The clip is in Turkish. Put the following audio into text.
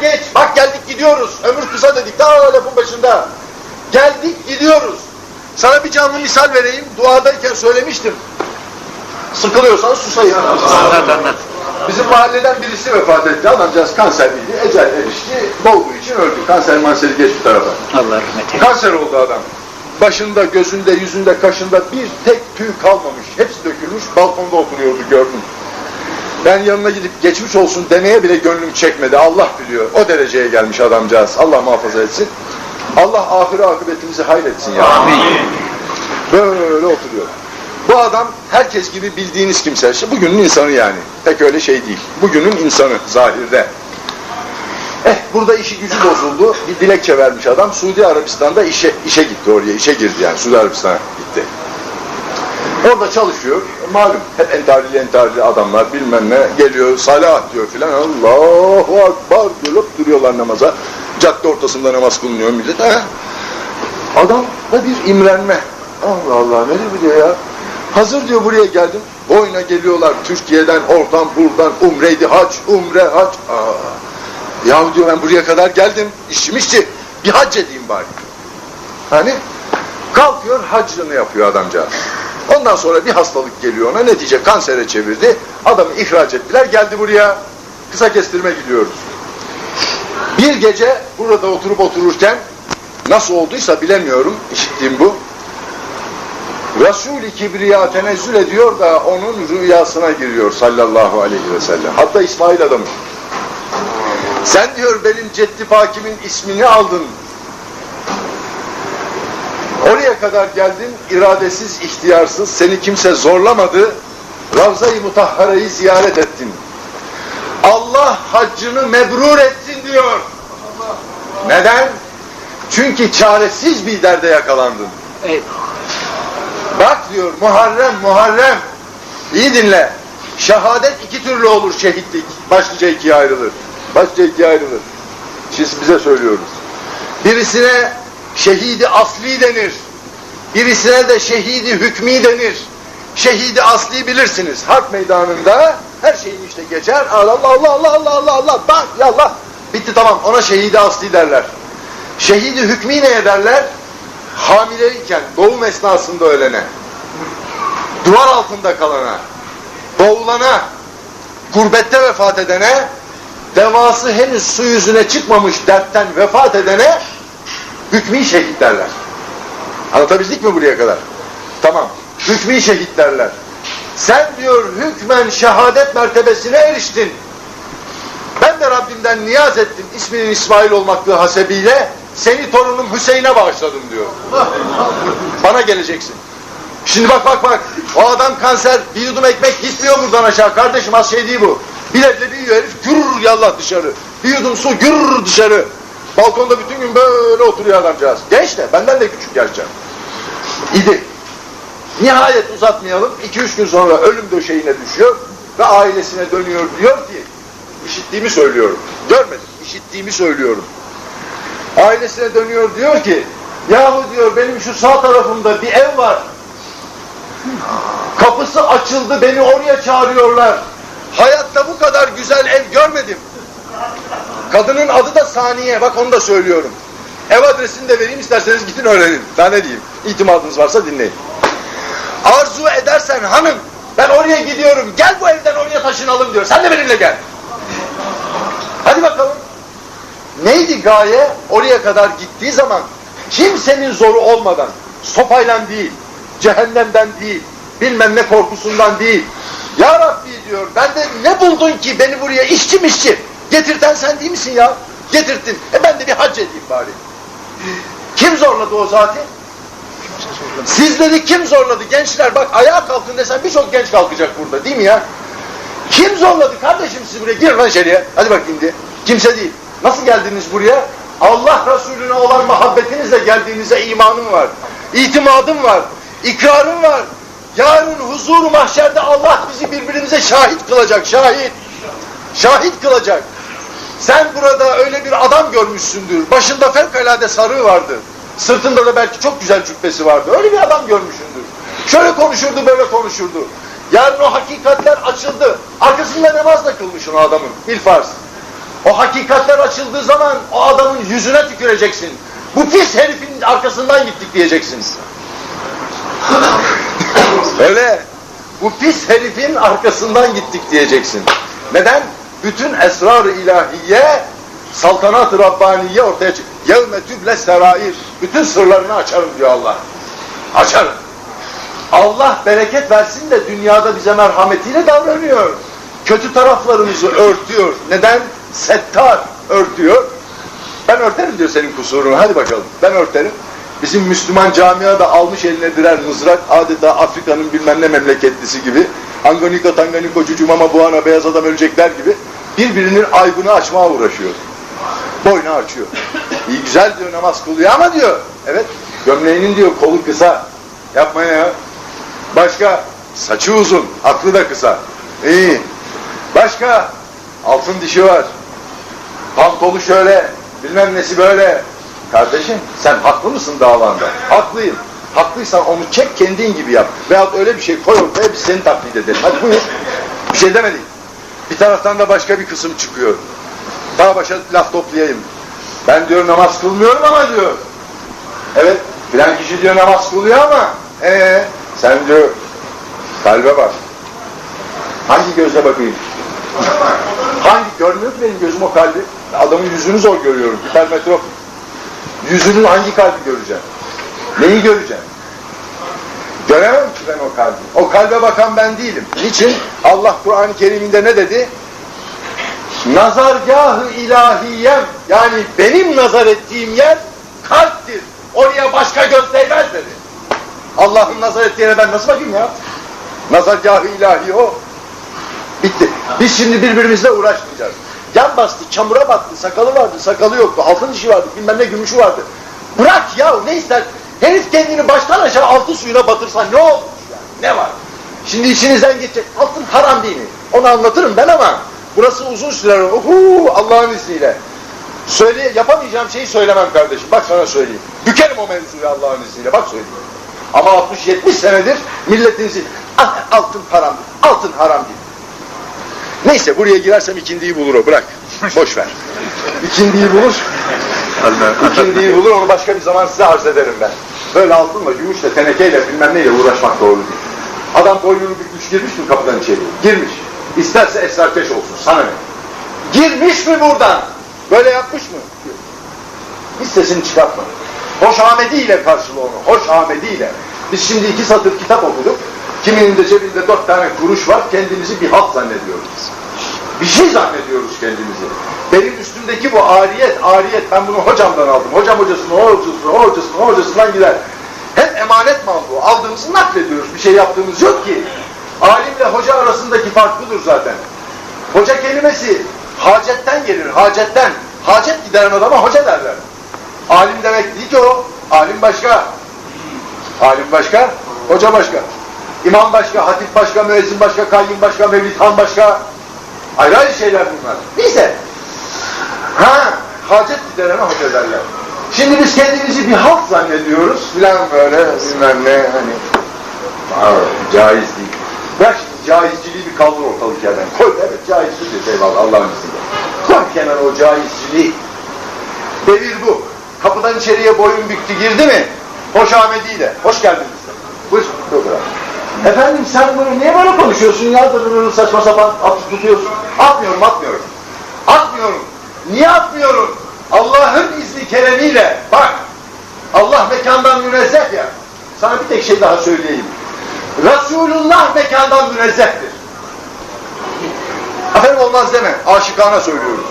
Geç, bak geldik gidiyoruz. Ömür kısa dedik, daha lafın başında. Geldik gidiyoruz. Sana bir canlı misal vereyim. Duadayken söylemiştim. Sıkılıyorsan susayım. Anlat anlat. Bizim mahalleden birisi vefat etti. Adamcağız kanserliydi. Ecel erişti. Dolduğu için öldü. Kanser manseri geç bir tarafa. Allah rahmet eylesin. Kanser oldu adam. Başında, gözünde, yüzünde, kaşında bir tek tüy kalmamış. Hepsi dökülmüş. Balkonda oturuyordu gördüm. Ben yanına gidip geçmiş olsun demeye bile gönlüm çekmedi. Allah biliyor. O dereceye gelmiş adamcağız. Allah muhafaza etsin. Allah ahire akıbetimizi hayretsin ya. Amin. Böyle oturuyor. Bu adam herkes gibi bildiğiniz kimse. İşte bugünün insanı yani. Pek öyle şey değil. Bugünün insanı zahirde. Eh burada işi gücü bozuldu. Bir dilekçe vermiş adam. Suudi Arabistan'da işe işe gitti oraya. işe girdi yani. Suudi Arabistan'a gitti. Orada çalışıyor. Malum hep entarili entarili adamlar bilmem ne geliyor. Salah diyor filan. Allahu Akbar diyor. duruyorlar namaza. Cadde ortasında namaz kılınıyor millet. Ha? Adam da bir imrenme. Allah Allah ne bu diyor ya. Hazır diyor buraya geldim. Boyuna geliyorlar Türkiye'den, oradan, buradan, umreydi, hac, umre, hac. Aa. Ya diyor ben buraya kadar geldim. İşim işti. Bir hac edeyim bari. Hani kalkıyor haclığını yapıyor adamcağız. Ondan sonra bir hastalık geliyor ona. Netice kansere çevirdi. Adamı ihraç ettiler. Geldi buraya. Kısa kestirme gidiyoruz. Bir gece burada oturup otururken nasıl olduysa bilemiyorum. işittiğim bu. Resul-i Kibriya tenezzül ediyor da onun rüyasına giriyor sallallahu aleyhi ve sellem. Hatta İsmail adamı. Sen diyor benim Ceddi Fakim'in ismini aldın. Oraya kadar geldin, iradesiz, ihtiyarsız, seni kimse zorlamadı. Ravza-i Mutahhara'yı ziyaret ettin. Allah haccını mebrur etsin diyor. Neden? Çünkü çaresiz bir derde yakalandın. Eyvallah. Bak diyor Muharrem Muharrem. İyi dinle. Şehadet iki türlü olur şehitlik. Başlıca ikiye ayrılır. Başlıca ikiye ayrılır. Siz bize söylüyoruz. Birisine şehidi asli denir. Birisine de şehidi hükmü denir. Şehidi asli bilirsiniz. Harp meydanında her şeyin işte geçer. Allah Allah Allah Allah Allah Allah bak ya Allah. Bitti tamam ona şehidi asli derler. Şehidi hükmü neye derler? hamileyken doğum esnasında ölene, duvar altında kalana, boğulana, gurbette vefat edene, devası henüz su yüzüne çıkmamış dertten vefat edene hükmü şehit derler. Anlatabildik mi buraya kadar? Tamam. Hükmü şehit derler. Sen diyor hükmen şehadet mertebesine eriştin. Ben de Rabbimden niyaz ettim isminin İsmail olmaklığı hasebiyle seni torunum Hüseyin'e bağışladım diyor. Bana geleceksin. Şimdi bak bak bak. O adam kanser bir yudum ekmek gitmiyor buradan aşağı. Kardeşim az şey değil bu. Bir leblebi yiyor herif gürür yallah dışarı. Bir yudum su gürür dışarı. Balkonda bütün gün böyle oturuyor adamcağız. Genç de benden de küçük gerçi. İdi. Nihayet uzatmayalım. 2-3 gün sonra ölüm döşeğine düşüyor ve ailesine dönüyor diyor ki işittiğimi söylüyorum. Görmedim. işittiğimi söylüyorum. Ailesine dönüyor diyor ki yahu diyor benim şu sağ tarafımda bir ev var. Kapısı açıldı beni oraya çağırıyorlar. Hayatta bu kadar güzel ev görmedim. Kadının adı da Saniye. Bak onu da söylüyorum. Ev adresini de vereyim isterseniz gidin öğrenin. Daha ne diyeyim? İtimadınız varsa dinleyin. Arzu edersen hanım ben oraya gidiyorum. Gel bu evden oraya taşınalım diyor. Sen de benimle gel. Hadi bakalım. Neydi gaye? Oraya kadar gittiği zaman kimsenin zoru olmadan, sopayla değil, cehennemden değil, bilmem ne korkusundan değil. Ya Rabbi diyor, ben de ne buldun ki beni buraya işçi mişçi? Getirten sen değil misin ya? Getirttin. E ben de bir hac edeyim bari. Kim zorladı o zaten? Sizleri kim zorladı gençler? Bak ayağa kalkın desen birçok genç kalkacak burada değil mi ya? Kim zorladı kardeşim sizi buraya? Girin lan içeriye. Hadi bakayım diye. Kimse değil. Nasıl geldiniz buraya? Allah Resulüne olan muhabbetinizle geldiğinize imanım var. İtimadım var. ikrarım var. Yarın huzur mahşerde Allah bizi birbirimize şahit kılacak. Şahit. Şahit kılacak. Sen burada öyle bir adam görmüşsündür. Başında fevkalade sarığı vardı. Sırtında da belki çok güzel cübbesi vardı. Öyle bir adam görmüşsündür. Şöyle konuşurdu, böyle konuşurdu. Yarın o hakikatler açıldı. Arkasında namaz da kılmışsın o adamın. Bilfarz. O hakikatler açıldığı zaman o adamın yüzüne tüküreceksin. Bu pis herifin arkasından gittik diyeceksiniz. Öyle. Bu pis herifin arkasından gittik diyeceksin. Neden? Bütün esrar-ı ilahiye, saltanat-ı Rabbaniye ortaya çık. Yevme tüble serair. Bütün sırlarını açarım diyor Allah. Açarım. Allah bereket versin de dünyada bize merhametiyle davranıyor. Kötü taraflarımızı örtüyor. Neden? Settar örtüyor. Ben örterim diyor senin kusurunu. Hadi bakalım. Ben örterim. Bizim Müslüman camia da almış eline birer mızrak. Adeta Afrika'nın bilmem ne memleketlisi gibi. Angonika, Tanganiko, Cucumama, Buana, beyaz adam ölecekler gibi. Birbirinin aybını açmaya uğraşıyor. Boynu açıyor. İyi güzel diyor namaz kılıyor ama diyor. Evet gömleğinin diyor kolu kısa. Yapma ya. Başka saçı uzun, aklı da kısa. İyi. Başka altın dişi var. Pantolu şöyle, bilmem nesi böyle. Kardeşim sen haklı mısın davanda? Haklıyım. Haklıysan onu çek kendin gibi yap. Veyahut öyle bir şey koy ortaya biz seni taklit edelim. Hadi buyur. Bir şey demedik. Bir taraftan da başka bir kısım çıkıyor. Daha başa laf toplayayım. Ben diyor namaz kılmıyorum ama diyor. Evet filan kişi diyor namaz kılıyor ama ee, sen diyor kalbe bak. Hangi gözle bakayım? Hangi görmüyor ki benim gözüm o kalbi? Adamın yüzünü zor görüyorum. Hipermetrop. Yüzünün hangi kalbi göreceğim? Neyi göreceğim? Göremem ki ben o kalbi. O kalbe bakan ben değilim. Niçin? Allah Kur'an-ı Kerim'inde ne dedi? Nazargahı ilahiyem yani benim nazar ettiğim yer kalptir. Oraya başka göz değmez dedi. Allah'ın nazar ettiği yere ben nasıl bakayım ya? Nazargahı ilahi o. Bitti. Biz şimdi birbirimizle uğraşmayacağız. Yan bastı, çamura battı, sakalı vardı, sakalı yoktu, altın dişi vardı, bilmem ne gümüşü vardı. Bırak ya ne ister? Herif kendini baştan aşağı altın suyuna batırsa ne olmuş yani? Ne var? Şimdi içinizden geçecek. Altın haram değil mi? Onu anlatırım ben ama burası uzun sürer. Uhu, Allah'ın izniyle. Söyle, yapamayacağım şeyi söylemem kardeşim. Bak sana söyleyeyim. Bükerim o mevzuyu Allah'ın izniyle. Bak söyleyeyim. Ama 60-70 senedir milletin ah, altın haramdır, altın haram değil. Neyse buraya girersem ikindiyi bulur o bırak. Boş ver. İkindiyi bulur. İkindiyi bulur onu başka bir zaman size arz ederim ben. Böyle altınla, gümüşle, tenekeyle bilmem neyle uğraşmak doğru değil. Adam boynunu bükmüş girmiş mi kapıdan içeri? Girmiş. İsterse esrarkeş olsun sana ne? Girmiş mi buradan? Böyle yapmış mı? Hiç sesini çıkartma. Hoş Ahmediyle karşıla onu. Hoş Ahmediyle. Biz şimdi iki satır kitap okuduk. Kiminin de cebinde dört tane kuruş var. Kendimizi bir halt zannediyoruz. Bir şey zannediyoruz kendimizi. Benim üstümdeki bu ariyet, ariyet ben bunu hocamdan aldım. Hocam hocasını, o hocasını, o hocasını, o hocasından gider. Hep emanet mal bu. Aldığımızı naklediyoruz. Bir şey yaptığımız yok ki. Alimle hoca arasındaki fark budur zaten. Hoca kelimesi hacetten gelir, hacetten. Hacet gideren adama hoca derler. Alim demek değil ki o. Alim başka. Alim başka, hoca başka. İmam başka, hatip başka, müezzin başka, kayyum başka, mevlid han başka. Ayrı ayrı şeyler bunlar. Neyse. Ha, hacet giderene hoca derler. Şimdi biz kendimizi bir halk zannediyoruz filan böyle bilmem ne hani. Aa, caiz değil. Bırak şimdi caizciliği bir kaldır ortalık yerden. Koy evet caizcidir eyvallah Allah'ın izniyle. Koy kenara o caizciliği. Devir bu. Kapıdan içeriye boyun büktü girdi mi? Hoş Ahmediyle. Hoş geldiniz. Buyur. Yok. Efendim sen bunu niye böyle konuşuyorsun ya? Dırırır saçma sapan atıp tutuyorsun. Atmıyorum atmıyorum. Atmıyorum. Niye atmıyorum? Allah'ın izni keremiyle. Bak. Allah mekandan münezzeh ya. Sana bir tek şey daha söyleyeyim. Resulullah mekandan münezzehtir. Efendim olmaz deme. Aşıkana söylüyoruz.